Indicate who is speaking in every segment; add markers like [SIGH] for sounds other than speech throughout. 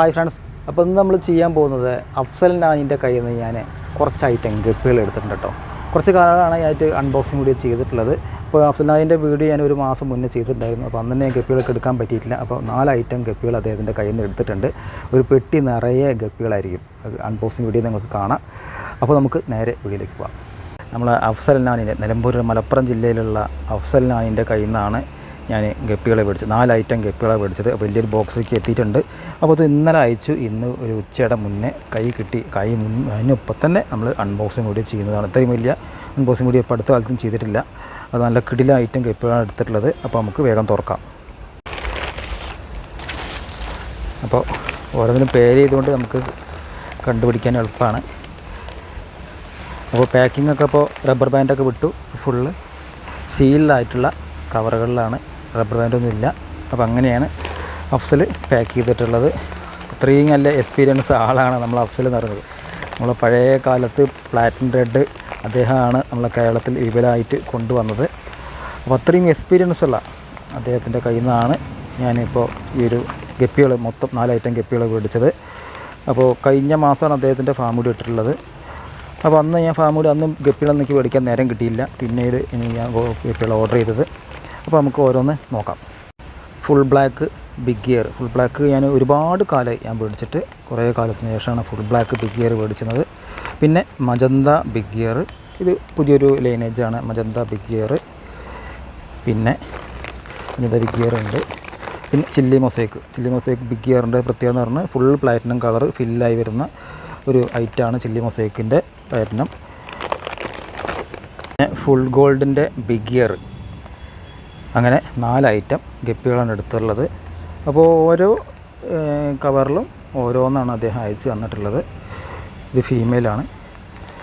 Speaker 1: Hi friends. അപ്പോൾ ഇന്ന് നമ്മൾ ചെയ്യാൻ പോകുന്നത് അഫ്സൽ നാനിന്റെ കയ്യിൽ നിന്ന് ഞാൻ കുറച്ച് ഐറ്റം ഗപ്പികൾ എടുത്തിട്ടുണ്ട് കേട്ടോ. കുറച്ച് കാലമാണ് ഞാനായിട്ട് അൺബോക്സിങ് വീഡിയോ ചെയ്തിട്ടുള്ളത്. അപ്പോൾ അഫ്സൽ നാനിന്റെ വീഡിയോ ഞാൻ ഒരു മാസം മുന്നേ ചെയ്തിട്ടുണ്ടായിരുന്നു. അപ്പോൾ അന്ന് തന്നെ ഗപ്പികളൊക്കെ എടുക്കാൻ പറ്റിയിട്ടില്ല. അപ്പോൾ നാല് ഐറ്റം ഗപ്പികൾ അദ്ദേഹത്തിന്റെ കയ്യിൽ നിന്ന് എടുത്തിട്ടുണ്ട്. ഒരു പെട്ടി നിറയെ ഗപ്പികളായിരിക്കും അൺബോക്സിങ് വീഡിയോ നിങ്ങൾക്ക് കാണാം. അപ്പോൾ നമുക്ക് നേരെ വീഡിയോയിലേക്ക് പോകാം. നമ്മൾ അഫ്സൽ നാനിന്റെ നിലമ്പൂർ മലപ്പുറം ജില്ലയിലുള്ള അഫ്സൽ നാനിന്റെ കയ്യിൽ നിന്നാണ് ഞാൻ ഗപ്പികളെ മേടിച്ചു നാല് ഐറ്റം ഗപ്പികളെ മേടിച്ചത്. വലിയൊരു ബോക്സിലേക്ക് എത്തിയിട്ടുണ്ട്. അപ്പോൾ അത് ഇന്നലെ അയച്ചു. ഇന്ന് ഒരു ഉച്ചയുടെ മുന്നേ കൈ കിട്ടി. കൈ മുൻ അതിനൊപ്പം തന്നെ നമ്മൾ അൺബോക്സിംഗ് കൂടി ചെയ്യുന്നതാണ്. ഇത്രയും വലിയ അൺബോക്സിംഗ് കൂടി ഇപ്പോൾ അടുത്ത കാലത്തും ചെയ്തിട്ടില്ല. അത് നല്ല കിടില ഐറ്റം ഗപ്പികളാണ് എടുത്തിട്ടുള്ളത്. അപ്പോൾ നമുക്ക് വേഗം തുറക്കാം. അപ്പോൾ ഓരോന്നിനും പേര് ചെയ്തുകൊണ്ട് നമുക്ക് കണ്ടുപിടിക്കാൻ എളുപ്പമാണ്. അപ്പോൾ പാക്കിംഗ് ഒക്കെ ഇപ്പോൾ റബ്ബർ ബാൻഡൊക്കെ വിട്ടു. ഫുള്ള് സീൽഡായിട്ടുള്ള കവറുകളിലാണ് റബ്ബർ ബാൻഡൊന്നും ഇല്ല അപ്പോൾ അങ്ങനെയാണ് അഫ്സൽ പാക്ക് ചെയ്തിട്ടുള്ളത്. അത്രയും നല്ല എക്സ്പീരിയൻസ് ആളാണ് നമ്മൾ അഫ്സൽ എന്ന് പറയുന്നത്. നമ്മൾ പഴയ കാലത്ത് പ്ലാറ്റിൻ റെഡ് അദ്ദേഹമാണ് നമ്മളെ കേരളത്തിൽ വിപുലമായിട്ട് കൊണ്ടുവന്നത്. അപ്പോൾ അത്രയും എക്സ്പീരിയൻസ് ഉള്ള അദ്ദേഹത്തിന്റെ കയ്യിൽ നിന്നാണ് ഞാനിപ്പോൾ ഈ ഒരു ഗപ്പികൾ മൊത്തം നാല് ഐറ്റം ഗപ്പികൾ മേടിച്ചത്. അപ്പോൾ കഴിഞ്ഞ മാസമാണ് അദ്ദേഹത്തിന്റെ കൂടി ഇട്ടിട്ടുള്ളത്. അപ്പോൾ അന്ന് ഞാൻ ഫാമിൽ അന്ന് എനിക്ക് മേടിക്കാൻ നേരം കിട്ടിയില്ല. പിന്നീട് ഇനി ഞാൻ ഗപ്പികൾ ഓർഡർ ചെയ്തത്. അപ്പോൾ നമുക്ക് ഓരോന്ന് നോക്കാം. Full black big ear full black ഞാൻ ഒരുപാട് കാലമായി ഞാൻ മേടിച്ചിട്ട് കുറേ കാലത്തിന് ശേഷമാണ് ഫുൾ ബ്ലാക്ക് ബിഗ് ഗിയർ മേടിച്ചത് പിന്നെ മജന്ത ബിഗ് ഗിയർ ഇത് പുതിയൊരു ലൈനേജാണ് മജന്ത ബിഗ് ഗിയർ പിന്നെ മജന്ത ബിഗ് ഗിയർ ഉണ്ട്. പിന്നെ chilli mosaic chilli mosaic big ഗിയറിന്റെ പ്രത്യേകത എന്ന് പറഞ്ഞാൽ ഫുൾ പ്ലാറ്റിനം കളർ ഫില്ലായി വരുന്ന ഒരു ഐറ്റാണ് ചില്ലി മൊസൈക്കിന്റെ പ്ലാറ്റിനം പിന്നെ ഫുൾ ഗോൾഡിന്റെ ബിഗ് ഗിയർ അങ്ങനെ നാല് ഐറ്റം ഗപ്പികളാണ് എടുത്തുള്ളത്. അപ്പോൾ ഓരോ കവറിലും ഓരോന്നാണ് അദ്ദേഹം അയച്ചു തന്നിട്ടുള്ളത്. ഇത് ഫീമെയിലാണ്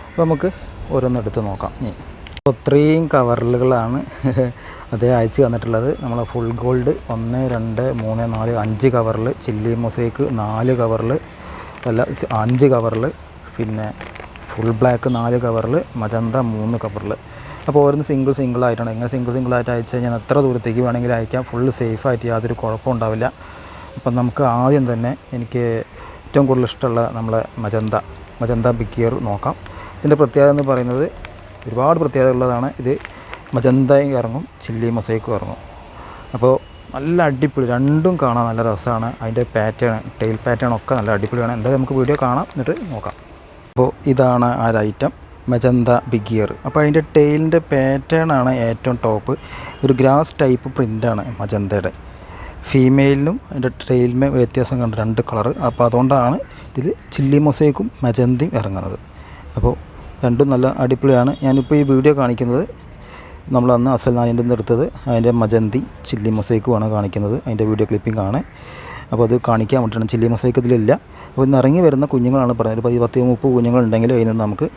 Speaker 1: അപ്പോൾ നമുക്ക് ഓരോന്നെടുത്ത് നോക്കാം. ഇനി. അപ്പോൾ ഇത്രയും കവറുകളാണ് [LAUGHS] അദ്ദേഹം അയച്ചു തന്നിട്ടുള്ളത്. നമ്മൾ ഫുൾ ഗോൾഡ് ഒന്ന് രണ്ട് മൂന്ന് നാല് അഞ്ച് കവറിൽ ചില്ലി മൊസൈക്ക് നാല് കവറിൽ അല്ല അഞ്ച് കവറിൽ പിന്നെ ഫുൾ ബ്ലാക്ക് നാല് കവറിൽ മജന്ത മൂന്ന് കവറിൽ അപ്പോൾ ഓരോന്ന് സിംഗിൾ സിംഗിൾ ആയിട്ടാണ്. ഇങ്ങനെ സിംഗിൾ സിംഗിൾ ആയിട്ട് അയച്ചു കഴിഞ്ഞാൽ എത്ര ദൂരത്തേക്ക് വേണമെങ്കിലും അയക്കാം. ഫുള്ള് സേഫായിട്ട് യാതൊരു കുഴപ്പം ഉണ്ടാവില്ല. അപ്പം നമുക്ക് ആദ്യം തന്നെ എനിക്ക് ഏറ്റവും കൂടുതൽ ഇഷ്ടമുള്ള നമ്മളെ മജന്ത മജന്ത ബിഗ് ഗിയർ നോക്കാം. ഇതിന്റെ പ്രത്യേകത എന്ന് പറയുന്നത് ഒരുപാട് പ്രത്യേകത ഉള്ളതാണ്. ഇത് മജന്തയും ഇറങ്ങും ചില്ലി മൊസൈക്കും ഇറങ്ങും. അപ്പോൾ നല്ല അടിപൊളി രണ്ടും കാണാൻ നല്ല രസമാണ്. അതിന്റെ പാറ്റേൺ ടെയിൽ പാറ്റേൺ ഒക്കെ നല്ല അടിപൊളിയാണ്. എന്തായാലും നമുക്ക് വീഡിയോ കാണാം. എന്നിട്ട് നോക്കാം. അപ്പോൾ ഇതാണ് ആ ഒരു ഐറ്റം മജന്ത ബിഗ് ഇയർ അപ്പോൾ അതിന്റെ ടെയിലിന്റെ പാറ്റേൺ ആണ് ഏറ്റവും ടോപ്പ് ഒരു ഗ്രാസ് ടൈപ്പ് പ്രിന്റാണ് മജന്തയുടെ. ഫീമെയിലിനും അതിന്റെ ടെയിലിനും വ്യത്യാസം കണ്ട് രണ്ട് കളർ അപ്പോൾ അതുകൊണ്ടാണ് ഇതിൽ ചില്ലി മൊസൈക്കും മജന്തയും ഇറങ്ങുന്നത്. അപ്പോൾ രണ്ടും നല്ല അടിപൊളിയാണ്. ഞാനിപ്പോൾ ഈ വീഡിയോ കാണിക്കുന്നത് നമ്മൾ അന്ന് അസൽ നാനിന്റെ എടുത്തത്. അതിന്റെ മജന്തി ചില്ലി മൊസൈക്കുമാണ് കാണിക്കുന്നത്. അതിന്റെ വീഡിയോ ക്ലിപ്പിംഗ് ആണ്. അപ്പോൾ അത് കാണിക്കാൻ വേണ്ടിയിട്ടാണ്. ചില്ലി മൊസൈക്ക് ഇതിലില്ല. അപ്പോൾ ഇന്ന് ഇറങ്ങി വരുന്ന കുഞ്ഞുങ്ങളാണ് പറയുന്നത് ഇപ്പോൾ ഈ പത്ത് മുപ്പത് കുഞ്ഞുങ്ങളുണ്ടെങ്കിൽ അതിൽ നിന്ന് നമുക്ക്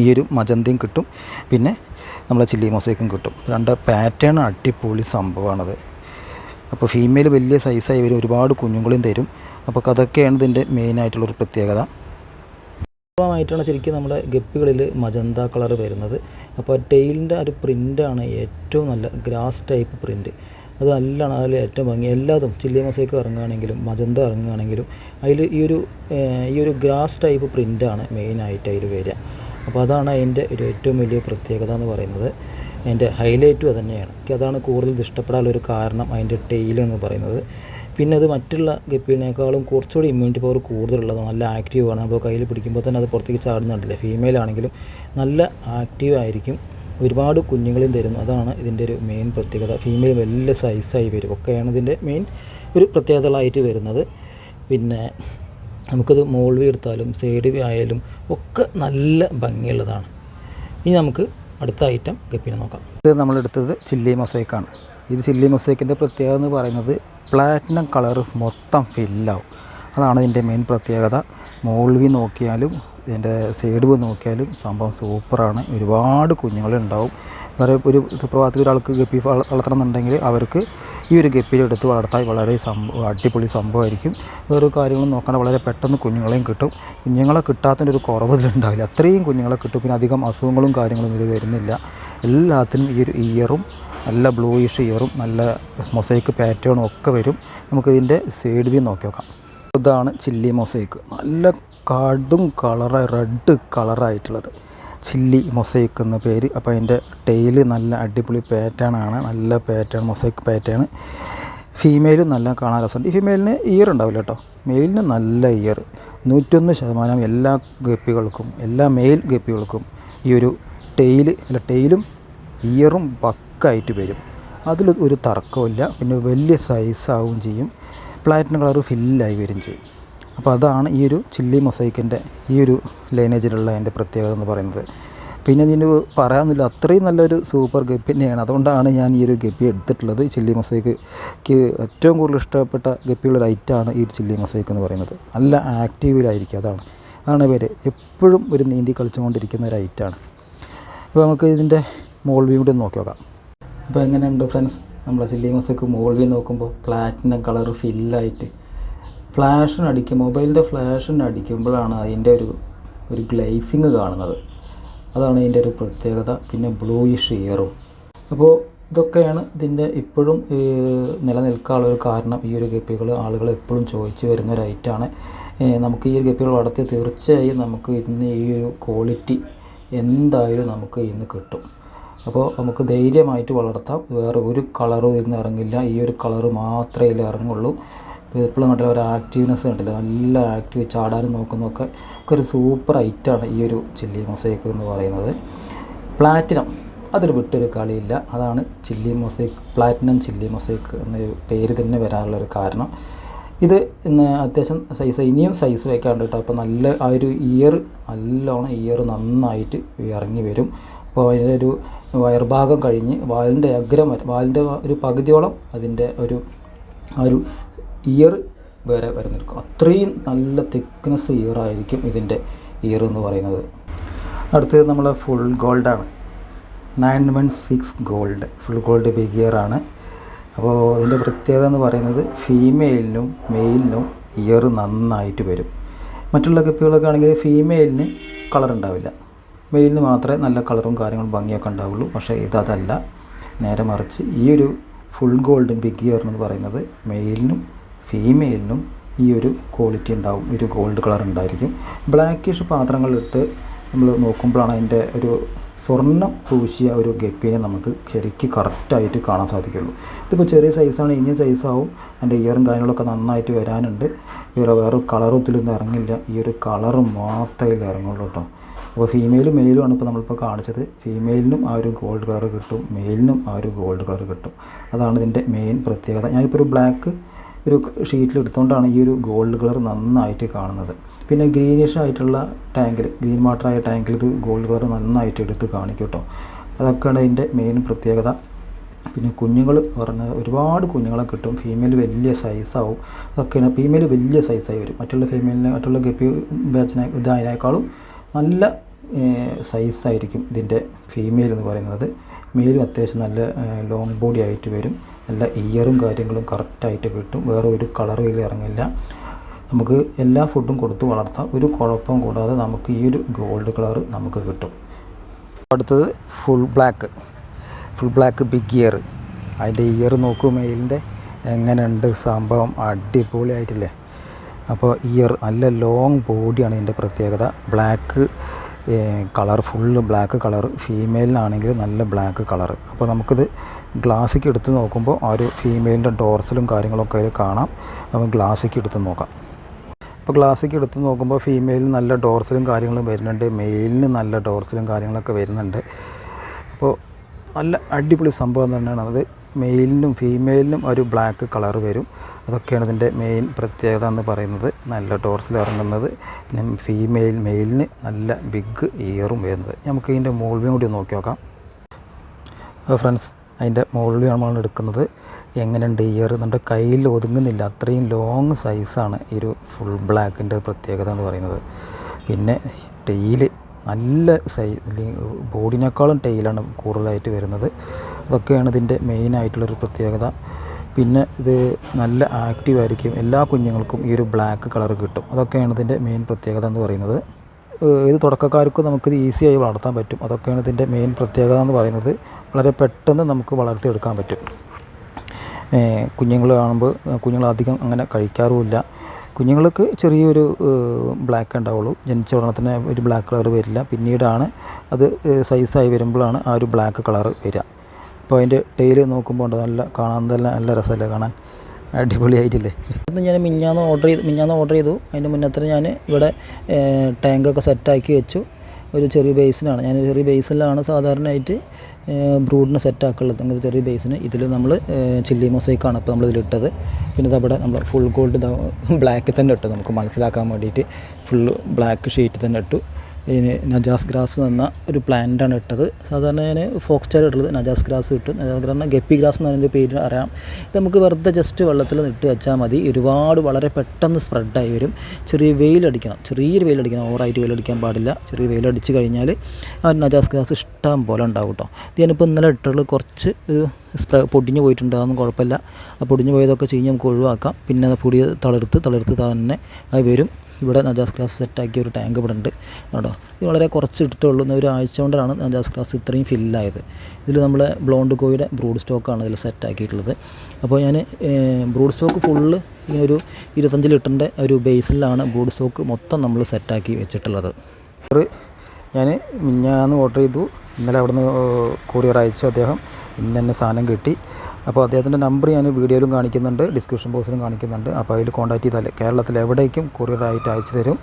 Speaker 1: ഈ ഒരു മജന്തിയും കിട്ടും. പിന്നെ നമ്മളെ ചില്ലി മൊസൈക്കും കിട്ടും. രണ്ട് പാറ്റേൺ അടിപൊളി സംഭവമാണത്. അപ്പോൾ ഫീമെയിൽ വലിയ സൈസായി വരും. ഒരുപാട് കുഞ്ഞുങ്ങളെയും തരും. അപ്പോൾ അതൊക്കെയാണ് ഇതിന്റെ മെയിനായിട്ടുള്ളൊരു പ്രത്യേകത. ആയിട്ടാണ് ശരിക്കും നമ്മുടെ ഗപ്പികളിൽ മജന്ത കളർ വരുന്നത്. അപ്പോൾ ടെയിലിന്റെ ഒരു പ്രിന്റാണ് ഏറ്റവും നല്ല ഗ്രാസ് ടൈപ്പ് പ്രിന്റ്. അത് നല്ലതാണ് അതിൽ ഏറ്റവും ഭംഗി. എല്ലാതും ചില്ലി മൊസൈക്ക് ഇറങ്ങുകയാണെങ്കിലും മജന്ത ഇറങ്ങുകയാണെങ്കിലും അതിൽ ഈ ഒരു ഈ ഒരു ഗ്രാസ് ടൈപ്പ് പ്രിന്റാണ് മെയിനായിട്ട് അതിൽ വരിക. അപ്പോൾ അതാണ് അതിന്റെ ഒരു ഏറ്റവും വലിയ പ്രത്യേകത എന്ന് പറയുന്നത്. അതിന്റെ ഹൈലൈറ്റും അത് തന്നെയാണ് എനിക്ക് അതാണ് കൂടുതൽ ഇത് ഇഷ്ടപ്പെടാനുള്ള ഒരു കാരണം അതിന്റെ ടെയിൽ എന്ന് പറയുന്നത്. പിന്നെ അത് മറ്റുള്ള ഗപ്പിനേക്കാളും കുറച്ചുകൂടി ഇമ്മ്യൂണിറ്റി പവർ കൂടുതലുള്ളതാണ് നല്ല ആക്റ്റീവ് ആണ്. നമ്മൾ കയ്യിൽ പിടിക്കുമ്പോൾ തന്നെ അത് പുറത്തേക്ക് ചാടുന്നുണ്ടല്ലേ? ഫീമെയിൽ ആണെങ്കിലും നല്ല ആക്റ്റീവ് ആയിരിക്കും. ഒരുപാട് കുഞ്ഞുങ്ങളും തരും അതാണ് ഇതിന്റെ ഒരു മെയിൻ പ്രത്യേകത. ഫീമെയിൽ വലിയ സൈസായി വരും. ഒക്കെയാണ് ഇതിന്റെ മെയിൻ ഒരു പ്രത്യേകതകളായിട്ട് വരുന്നത്. പിന്നെ നമുക്കത് മോൾവി എടുത്താലും സൈഡ് വ്യൂ ആയാലും ഒക്കെ നല്ല ഭംഗിയുള്ളതാണ്. ഇനി നമുക്ക് അടുത്ത ഐറ്റം ഗപ്പിനെ നോക്കാം. ഇത് നമ്മളെടുത്തത് ചില്ലി മൊസൈക്കാണ് ഇത് ചില്ലി മൊസൈക്കിന്റെ പ്രത്യേകത എന്ന് പറയുന്നത് പ്ലാറ്റിനം കളർ മൊത്തം ഫില്ലാവും അതാണ് ഇതിന്റെ മെയിൻ പ്രത്യേകത. മോൾവി നോക്കിയാലും ഇതിന്റെ സൈഡ് പോയി നോക്കിയാലും സംഭവം സൂപ്പറാണ്. ഒരുപാട് കുഞ്ഞുങ്ങളുണ്ടാവും. വളരെ ഒരു സുപ്രഭാതത്തിൽ ഒരാൾക്ക് ഗപ്പി വളർത്തണം എന്നുണ്ടെങ്കിൽ അവർക്ക് ഈ ഒരു ഗപ്പിയിൽ എടുത്ത് വളർത്താൻ വളരെ സംഭവം അടിപൊളി സംഭവമായിരിക്കും. വേറെ കാര്യങ്ങളും നോക്കാണ്ട് വളരെ പെട്ടെന്ന് കുഞ്ഞുങ്ങളെയും കിട്ടും. കുഞ്ഞുങ്ങളെ കിട്ടാത്തതിന്റെ ഒരു കുറവ് ഇതിലുണ്ടാവില്ല. അത്രയും കുഞ്ഞുങ്ങളെ കിട്ടും. പിന്നെ അധികം അസുഖങ്ങളും കാര്യങ്ങളും ഇത് വരുന്നില്ല. എല്ലാത്തിനും ഈ ഒരു ഇയറും നല്ല ബ്ലൂയിഷ് ഇയറും നല്ല മൊസൈക്ക് പാറ്റേണും ഒക്കെ വരും. നമുക്കിതിന്റെ സൈഡ് വ്യൂ നോക്കി നോക്കാം. ഇതാണ് ചില്ലി മൊസൈക്ക് നല്ല കടും കളറായി റെഡ് കളറായിട്ടുള്ളത്. ചില്ലി മൊസൈക്ക് എന്ന പേര്. അപ്പോൾ അതിന്റെ ടെയിൽ നല്ല അടിപൊളി പാറ്റേൺ ആണ്. നല്ല പാറ്റേൺ മൊസൈക്ക് പാറ്റേൺ. ഫീമെയിലും നല്ല കാണാൻ രസമുണ്ട്. ഫീമെയിലിന് ഇയർ ഉണ്ടാവില്ല കേട്ടോ. മെയിലിന് നല്ല ഇയർ. നൂറ്റൊന്ന് ശതമാനം എല്ലാ ഗപ്പികൾക്കും എല്ലാ മെയിൽ ഗപ്പികൾക്കും ഈ ഒരു ടെയിൽ അല്ല ടെയിലും ഇയറും പക്കായിട്ട് വരും. അതിൽ ഒരു തർക്കമില്ല പിന്നെ വലിയ സൈസാവും ചെയ്യും. പ്ലാറ്റിനം കളർ ഫില്ലായി വരും ചെയ്യും. അപ്പോൾ അതാണ് ഈ ഒരു ചില്ലി മൊസൈക്കിന്റെ ഈ ഒരു ലൈനേജിലുള്ള അതിന്റെ പ്രത്യേകത എന്ന് പറയുന്നത്. പിന്നെ ഇതിന് പറയാനൊന്നുമില്ല അത്രയും നല്ലൊരു സൂപ്പർ ഗപ്പി തന്നെയാണ്. അതുകൊണ്ടാണ് ഞാൻ ഈ ഒരു ഗപ്പി എടുത്തിട്ടുള്ളത്. ചില്ലി മൊസൈക്ക് ഏറ്റവും കൂടുതൽ ഇഷ്ടപ്പെട്ട ഗപ്പിയുള്ള ഐറ്റാണ് ഈ ചില്ലി മൊസൈക്ക് എന്ന് പറയുന്നത്. നല്ല ആക്റ്റീവിലായിരിക്കും അതാണ്. അതാണ് പേര്. എപ്പോഴും ഒരു നീന്തി കളിച്ചുകൊണ്ടിരിക്കുന്ന ഒരു ഐറ്റാണ് അപ്പോൾ നമുക്ക് ഇതിന്റെ മോൾ വ്യൂ കൂടി നോക്കി നോക്കാം. അപ്പോൾ എങ്ങനെയുണ്ട് ഫ്രണ്ട്സ്? നമ്മുടെ ചില്ലി മൊസൈക്ക് മോൾ വ്യൂ നോക്കുമ്പോൾ പ്ലാറ്റിനം കളർ ഫില്ലായിട്ട് ഫ്ലാഷിന് അടിക്കും മൊബൈലിന്റെ ഫ്ലാഷിന് അടിക്കുമ്പോഴാണ് അതിന്റെ ഒരു ഒരു ഗ്ലേസിങ് കാണുന്നത്. അതാണ് ഇതിന്റെ ഒരു പ്രത്യേകത പിന്നെ ബ്ലൂയിഷ് ഇയറും അപ്പോൾ ഇതൊക്കെയാണ് ഇതിന്റെ ഇപ്പോഴും നിലനിൽക്കാനുള്ള ഒരു കാരണം ഈ ഒരു ഗപ്പികൾ ആളുകൾ എപ്പോഴും ചോദിച്ചു വരുന്ന ഒരു ഐറ്റാണ് നമുക്ക് ഈ ഒരു ഗപ്പികൾ വളർത്തി തീർച്ചയായും നമുക്ക് ഇന്ന് ഈ ഒരു ക്വാളിറ്റി എന്തായാലും നമുക്ക് ഇന്ന് കിട്ടും. അപ്പോൾ നമുക്ക് ധൈര്യമായിട്ട് വളർത്താം. വേറെ ഒരു കളറും ഇന്ന് ഇറങ്ങില്ല. ഈ ഒരു കളറ് മാത്രമേ ഇതിൽ ഇറങ്ങുള്ളൂ. എപ്പോഴും കണ്ടില്ല ഒരു ആക്റ്റീവ്നെസ് കണ്ടില്ല നല്ല ആക്റ്റീവ് ചാടാനും നോക്കുന്നതൊക്കെ ഒക്കെ ഒരു സൂപ്പർ ഐറ്റാണ് ഈ ഒരു ചില്ലി മൊസൈക്ക് എന്ന് പറയുന്നത്. പ്ലാറ്റിനം അതൊരു വിട്ടൊരു കളിയില്ല. അതാണ് chilli mosaic platinum chilli mosaic എന്ന പേര് തന്നെ വരാനുള്ള ഒരു കാരണം. ഇത് ഇന്ന് അത്യാവശ്യം സൈസ് ഇനിയും സൈസ് വയ്ക്കാണ്ട് കേട്ടോ. അപ്പോൾ നല്ല ആ ഒരു ഇയർ നല്ലോണം ഇയർ നന്നായിട്ട് ഇറങ്ങി വരും. അപ്പോൾ അതിന്റെ ഒരു വയർഭാഗം കഴിഞ്ഞ് വാലിന്റെ അഗ്രം വാലിന്റെ ഒരു പകുതിയോളം അതിന്റെ ഒരു ആ ഒരു ഇയർ വരെ വരുന്നിരിക്കും അത്രയും നല്ല തിക്നെസ് ഇയർ ആയിരിക്കും ഇതിന്റെ ഇയർ എന്ന് പറയുന്നത്. അടുത്തത് നമ്മൾ full ഗോൾഡാണ് nine one six gold full gold big ear ആണ്. അപ്പോൾ ഇതിന്റെ പ്രത്യേകത എന്ന് പറയുന്നത് ഫീമെയിലിനും മെയിലിനും ഇയർ നന്നായിട്ട് വരും. മറ്റുള്ള കപ്പികളൊക്കെ ആണെങ്കിൽ ഫീമെയിലിന് കളർ ഉണ്ടാവില്ല. മെയിലിന് മാത്രമേ നല്ല കളറും കാര്യങ്ങളും ഭംഗിയൊക്കെ ഉണ്ടാവുള്ളൂ. പക്ഷേ ഇതല്ല നേരെ മറിച്ച് ഈ ഒരു ഫുൾ ഗോൾഡൻ ബിഗ് ഇയർ എന്ന് പറയുന്നത് മെയിലിനും ഫീമെയിലിനും ഈ ഒരു ക്വാളിറ്റി ഉണ്ടാവും. ഒരു ഗോൾഡ് കളർ ഉണ്ടായിരിക്കും. ബ്ലാക്കിഷ് പാത്രങ്ങളിട്ട് നമ്മൾ നോക്കുമ്പോഴാണ് അതിന്റെ ഒരു സ്വർണം പൂശിയ ഒരു ഗപ്പിനെ നമുക്ക് ശരിക്കും കറക്റ്റായിട്ട് കാണാൻ സാധിക്കുള്ളൂ. ഇതിപ്പോൾ ചെറിയ സൈസാണ് ഇനിയും സൈസാവും അതിന്റെ ഇയറും കാര്യങ്ങളൊക്കെ നന്നായിട്ട് വരാനുണ്ട്. വേറെ വേറെ കളറും ഇതിലൊന്നും ഇറങ്ങില്ല. ഈ ഒരു കളർ മാത്രമേ ഇറങ്ങുള്ളൂ കേട്ടോ. അപ്പോൾ ഫീമെയിലും മെയിലും ആണ് ഇപ്പോൾ നമ്മളിപ്പോൾ കാണിച്ചത്. ഫീമെയിലിനും ആ ഒരു ഗോൾഡ് കളർ കിട്ടും. മെയിലിനും ആ ഒരു ഗോൾഡ് കളർ കിട്ടും. അതാണ് ഇതിന്റെ മെയിൻ പ്രത്യേകത. ഞാനിപ്പോൾ ഒരു ബ്ലാക്ക് ഒരു ഷീറ്റിൽ എടുത്തുകൊണ്ടാണ് ഈ ഒരു ഗോൾഡ് കളർ നന്നായിട്ട് കാണുന്നത്. പിന്നെ ഗ്രീനിഷ് ആയിട്ടുള്ള ടാങ്കിൽ ഗ്രീൻ വാട്ടറായ ടാങ്കിൽ ഇത് ഗോൾഡ് കളർ നന്നായിട്ട് എടുത്ത് കാണിക്കും കേട്ടോ അതൊക്കെയാണ് ഇതിന്റെ മെയിൻ പ്രത്യേകത. പിന്നെ കുഞ്ഞുങ്ങൾ പറഞ്ഞ ഒരുപാട് കുഞ്ഞുങ്ങളെ കിട്ടും. ഫീമെയിൽ വലിയ സൈസാവും. അതൊക്കെയാണ് ഫീമെയിൽ വലിയ സൈസായി വരും. മറ്റുള്ള ഫീമെയിലിനെ മറ്റുള്ള ഗപ്പി ബാച്ചിനെ ഇതായതിനേക്കാളും നല്ല സൈസായിരിക്കും ഇതിന്റെ ഫീമെയിൽ എന്ന് പറയുന്നത്. മേലും അത്യാവശ്യം നല്ല ലോങ് ബോഡി ആയിട്ട് വരും. നല്ല ഇയറും കാര്യങ്ങളും കറക്റ്റായിട്ട് കിട്ടും. വേറെ ഒരു കളറും ഇതിൽ ഇറങ്ങില്ല. നമുക്ക് എല്ലാ ഫുഡും കൊടുത്ത് വളർത്താം. ഒരു കുഴപ്പം കൂടാതെ നമുക്ക് ഈ ഒരു ഗോൾഡ് കളർ നമുക്ക് കിട്ടും. അടുത്തത് full black full black big ear അതിന്റെ ഇയർ നോക്കൂ മെയിലിന്റെ എങ്ങനെയുണ്ട് സംഭവം? അടിപൊളിയായിട്ടില്ലേ? അപ്പോൾ ഇയർ നല്ല ലോങ് ബോഡിയാണ് ഇതിന്റെ പ്രത്യേകത. Black colour full black colour ഫീമെയിലിനാണെങ്കിൽ നല്ല ബ്ലാക്ക് കളർ. അപ്പോൾ നമുക്കിത് ഗ്ലാസ്സിക്ക് എടുത്ത് നോക്കുമ്പോൾ ആ ഒരു ഫീമെയിലിന്റെ ഡോർസലും കാര്യങ്ങളൊക്കെ അതിൽ കാണാം. നമുക്ക് ഗ്ലാസ്സിക്ക് എടുത്ത് നോക്കാം. അപ്പോൾ ഗ്ലാസ്സിക്ക് എടുത്ത് നോക്കുമ്പോൾ ഫീമെയിലിന് നല്ല ഡോർസലും കാര്യങ്ങളും വരുന്നുണ്ട്. മെയിലിന് നല്ല ഡോർസലും കാര്യങ്ങളൊക്കെ വരുന്നുണ്ട്. അപ്പോൾ നല്ല അടിപൊളി സംഭവം തന്നെയാണ് അത്. മെയിലിനും ഫീമെയിലിനും ഒരു ബ്ലാക്ക് കളർ വരും. അതൊക്കെയാണ് ഇതിന്റെ മെയിൻ പ്രത്യേകത എന്ന് പറയുന്നത്. നല്ല ടോർസിൽ ഇറങ്ങുന്നത്. പിന്നെ ഫീമെയിൽ മെയിലിന് നല്ല ബിഗ് ഇയറും വരുന്നത്. നമുക്ക് ഇതിന്റെ മോൾവിയും കൂടി നോക്കി നോക്കാം. ഫ്രണ്ട്സ് അതിന്റെ മുകളിൽ നമ്മൾ എടുക്കുന്നത്. എങ്ങനെയുണ്ട് ഇയർ നമ്മുടെ കയ്യിൽ ഒതുങ്ങുന്നില്ല. അത്രയും ലോങ് സൈസാണ് ഈ ഒരു ഫുൾ ബ്ലാക്കിന്റെ പ്രത്യേകത എന്ന് പറയുന്നത്. പിന്നെ ടെയിൽ നല്ല സൈസ് ബോഡിനേക്കാളും ടെയിലാണ് കൂടുതലായിട്ട് വരുന്നത്. അതൊക്കെയാണ് ഇതിന്റെ മെയിനായിട്ടുള്ളൊരു പ്രത്യേകത. പിന്നെ ഇത് നല്ല ആക്റ്റീവ് ആയിരിക്കും. എല്ലാ കുഞ്ഞുങ്ങൾക്കും ഈ ഒരു ബ്ലാക്ക് കളർ കിട്ടും. അതൊക്കെയാണ് ഇതിന്റെ മെയിൻ പ്രത്യേകത എന്ന് പറയുന്നത്. ഇത് തുടക്കക്കാർക്ക് നമുക്കിത് ഈസിയായി വളർത്താൻ പറ്റും. അതൊക്കെയാണ് ഇതിന്റെ മെയിൻ പ്രത്യേകത എന്ന് പറയുന്നത്. വളരെ പെട്ടെന്ന് നമുക്ക് വളർത്തിയെടുക്കാൻ പറ്റും. കുഞ്ഞുങ്ങൾ കാണുമ്പോൾ കുഞ്ഞുങ്ങൾ അധികം അങ്ങനെ കഴിക്കാറുമില്ല. കുഞ്ഞുങ്ങൾക്ക് ചെറിയൊരു ബ്ലാക്ക് ഉണ്ടാവുള്ളൂ. ജനിച്ച ഉടനെ തന്നെ ഒരു ബ്ലാക്ക് കളർ വരില്ല. പിന്നീടാണ് അത് സൈസായി വരുമ്പോഴാണ് ആ ഒരു ബ്ലാക്ക് കളർ വരിക. അപ്പോൾ അതിന്റെ ടെയിൽ നോക്കുമ്പോൾ ഉണ്ട്. നല്ല കാണാൻ തന്നെ നല്ല രസമല്ലേ കാണാൻ? അടിപൊളിയായിട്ടില്ലേ? ഇന്ന് ഞാൻ മിഞ്ഞാന്ന് ഓർഡർ ചെയ്ത് മിഞ്ഞാന്ന് ഓർഡർ ചെയ്തു. അതിന്റെ മുന്നേ ഞാൻ ഇവിടെ ടാങ്കൊക്കെ സെറ്റാക്കി വെച്ചു. ഒരു ചെറിയ ബേസിനാണ് ഞാൻ ചെറിയ ബേസിലാണ് സാധാരണയായിട്ട് ബ്രൂഡിന് സെറ്റാക്കുള്ളത് അങ്ങനത്തെ ചെറിയ ബേസിന് ഇതിൽ നമ്മൾ ചില്ലി മൊസൈക്കാണ് ഇപ്പോൾ നമ്മൾ ഇതിലിട്ടത് പിന്നെ ഇതവിടെ നമ്മൾ ഫുൾ ഗോൾഡ് ബ്ലാക്ക് തന്നെ ഇട്ടു. നമുക്ക് മനസ്സിലാക്കാൻ വേണ്ടിയിട്ട് ഫുൾ ബ്ലാക്ക് ഷീറ്റ് തന്നെ ഇട്ടു. ഇതിന് നജാസ് ഗ്രാസ് എന്ന ഒരു പ്ലാന്റാണ് ഇട്ടത്. സാധാരണ ഞാൻ ഫോക്സ് സ്റ്റൈൽ ഇട്ടുള്ളത് നജാസ് ഗ്രാസ് ഇട്ടു. നജാസ് ഗ്രാസ് ഗപ്പി ഗ്രാസ് എന്ന് പറയുന്ന പേര് അറിയാം. ഇത് നമുക്ക് വെറുതെ ജസ്റ്റ് വെള്ളത്തിൽ ഇട്ട് വെച്ചാൽ മതി. ഒരുപാട് വളരെ പെട്ടെന്ന് സ്പ്രെഡായി വരും. ചെറിയ വെയിലടിക്കണം ചെറിയൊരു വെയിലടിക്കണം ഓവറായിട്ട് വെയിലടിക്കാൻ പാടില്ല. ചെറിയ വെയിലടിച്ച് കഴിഞ്ഞാൽ ആ നജാസ് ഗ്രാസ് ഇഷ്ടം പോലെ ഉണ്ടാവും കേട്ടോ ഇത് ഞാനിപ്പോൾ ഇന്നലെ ഇട്ടുള്ളത് കുറച്ച് ഒരു സ്പ്രേ പൊടിഞ്ഞു പോയിട്ടുണ്ട് അതൊന്നും കുഴപ്പമില്ല. ആ പൊടിഞ്ഞു പോയതൊക്കെ ചെയ്ഞ്ഞ് നമുക്ക് ഒഴിവാക്കാം. പിന്നെ അത് പൊടി തളർത്ത് തളർത്ത് തന്നെ അത് വരും. ഇവിടെ നജാസ് ഗ്ലാസ് സെറ്റാക്കിയ ഒരു ടാങ്ക് ഇവിടെ ഉണ്ട്. കേട്ടോ ഇത് വളരെ കുറച്ച് ഇട്ടിട്ടുള്ളൂ ഒരു ആഴ്ച കൊണ്ടാണ് നജാസ് ക്ലാസ് ഇത്രയും ഫില്ലായത്. ഇതിൽ നമ്മളെ ബ്ലോണ്ട് കോയുടെ ബ്രൂഡ് സ്റ്റോക്കാണ് ഇതിൽ സെറ്റാക്കിയിട്ടുള്ളത്. അപ്പോൾ ഞാൻ ബ്രൂഡ് സ്റ്റോക്ക് ഫുള്ള് ഇങ്ങനെ ഒരു ഇരുപത്തഞ്ച് ലിറ്ററിന്റെ ഒരു ബേസിലാണ് ബ്രൂഡ് സ്റ്റോക്ക് മൊത്തം നമ്മൾ സെറ്റാക്കി വെച്ചിട്ടുള്ളത്. ഞാൻ മിഞ്ഞാന്ന് ഓർഡർ ചെയ്തു. ഇന്നലെ അവിടുന്ന് കൊറിയർ അയച്ചു അദ്ദേഹം. ഇന്ന് തന്നെ സാധനം കിട്ടി. അപ്പോൾ അദ്ദേഹത്തിന്റെ നമ്പർ ഞാൻ വീഡിയോയിലും കാണിക്കുന്നുണ്ട് ഡിസ്ക്രിപ്ഷൻ ബോക്സിലും കാണിക്കുന്നുണ്ട്. അപ്പോൾ അതിൽ കോൺടാക്റ്റ് ചെയ്താൽ കേരളത്തിൽ എവിടേക്കും കൊറിയറായിട്ട് അയച്ചു തരും.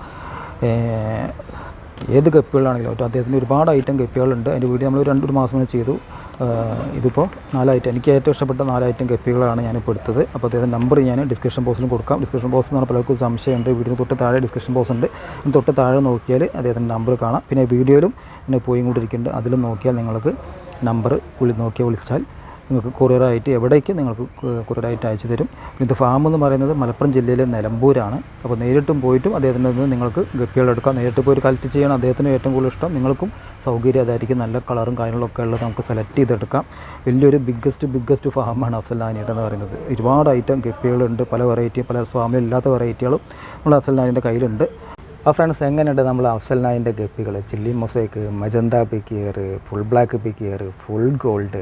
Speaker 1: ഏത് ഗപ്പികളാണെങ്കിലും കേട്ടോ അദ്ദേഹത്തിന് ഒരുപാട് ഐറ്റം ഗപ്പികളുണ്ട് അതിന്റെ വീഡിയോ നമ്മൾ രണ്ടൊരു മാസം മുന്നേ ചെയ്തു. ഇതിപ്പോൾ നാലായിട്ട് എനിക്ക് ഏറ്റവും ഇഷ്ടപ്പെട്ട നാലായിറ്റം കപ്പികളാണ് ഞാനിപ്പോൾ എടുത്തത്. അപ്പോൾ അദ്ദേഹത്തിന്റെ നമ്പർ ഞാൻ ഡിസ്ക്രിപ്ഷൻ ബോക്സിലും കൊടുക്കാം. ഡിസ്ക്രിപ്ഷൻ ബോക്സ് എന്ന് പറഞ്ഞാൽ പലർക്കും സംശയമുണ്ട്. വീഡിയോ തൊട്ട് താഴെ ഡിസ്ക്രിപ്ഷൻ ബോക്സ് ഉണ്ട് തൊട്ട് താഴെ നോക്കിയാൽ അദ്ദേഹത്തിന്റെ നമ്പർ കാണാം. പിന്നെ വീഡിയോയിലും ഇങ്ങനെ പോയി കൊണ്ടിരിക്കുന്നുണ്ട് അതിലും നോക്കിയാൽ നിങ്ങൾക്ക് നമ്പർ വിളി നോക്കിയാൽ വിളിച്ചാൽ നിങ്ങൾക്ക് കൊറിയറായിട്ട് എവിടേക്ക് നിങ്ങൾക്ക് കൊറിയറായിട്ട് അയച്ചു തരും. പിന്നെ ഇത് ഫാം എന്ന് പറയുന്നത് മലപ്പുറം ജില്ലയിലെ നിലമ്പൂരാണ്. അപ്പോൾ നേരിട്ടും പോയിട്ടും അദ്ദേഹത്തിന്റെ നിന്ന് നിങ്ങൾക്ക് ഗപ്പികളെടുക്കാം നേരിട്ട് പോയി ഒരു കലക്ട് ചെയ്യണം അദ്ദേഹത്തിന് ഏറ്റവും കൂടുതൽ ഇഷ്ടം. നിങ്ങൾക്കും സൗകര്യം അതായിരിക്കും. നല്ല കളറും കാര്യങ്ങളൊക്കെ ഉള്ളത് നമുക്ക് സെലക്ട് ചെയ്തെടുക്കാം. വലിയൊരു ബിഗ്ഗസ്റ്റ് ബിഗ്ഗസ്റ്റ് ഫാമാണ് അഫ്സൽ നാനിയുടെ എന്ന് പറയുന്നത്. ഒരുപാട് ഐറ്റം ഗപ്പികളുണ്ട് പല വെറൈറ്റി പല ഫാമിലും ഇല്ലാത്ത വെറൈറ്റികളും നമ്മൾ അഫ്സൽ നാനിന്റെ കയ്യിലുണ്ട്. ആ ഫ്രണ്ട്സ് എങ്ങനെയുണ്ട് നമ്മൾ അഫ്സൽ നായിന്റെ ഗപ്പികൾ? Chilli mosaic magenta big ear full black big ear full gold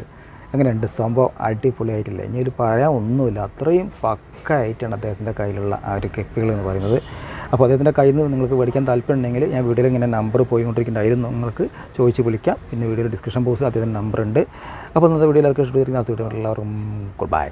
Speaker 1: അങ്ങനെയുണ്ട് സംഭവം അടിപൊളിയായിട്ടില്ല? ഇനി ഒരു പറയാൻ ഒന്നുമില്ല. അത്രയും പക്ക ആയിട്ടാണ് അദ്ദേഹത്തിന്റെ കയ്യിലുള്ള ആ ഒരു കെപ്പികൾ എന്ന് പറയുന്നത്. അപ്പോൾ അദ്ദേഹത്തിന്റെ കയ്യിൽ നിന്ന് നിങ്ങൾക്ക് മേടിക്കാൻ താല്പര്യം ഉണ്ടെങ്കിൽ ഞാൻ വീഡിയോയിൽ ഇങ്ങനെ നമ്പർ പോയിക്കൊണ്ടിരിക്കുന്നുണ്ടായിരുന്നു. നിങ്ങൾക്ക് ചോദിച്ച് വിളിക്കാം. പിന്നെ വീഡിയോയിൽ ഡിസ്ക്രിപ്ഷൻ ബോക്സിൽ അദ്ദേഹത്തിന്റെ നമ്പർ ഉണ്ട് അപ്പോൾ ഇന്നത്തെ വീഡിയോയിൽ എല്ലാവർക്കും വീഡിയോ എല്ലാവർക്കും ഗുഡ് ബൈ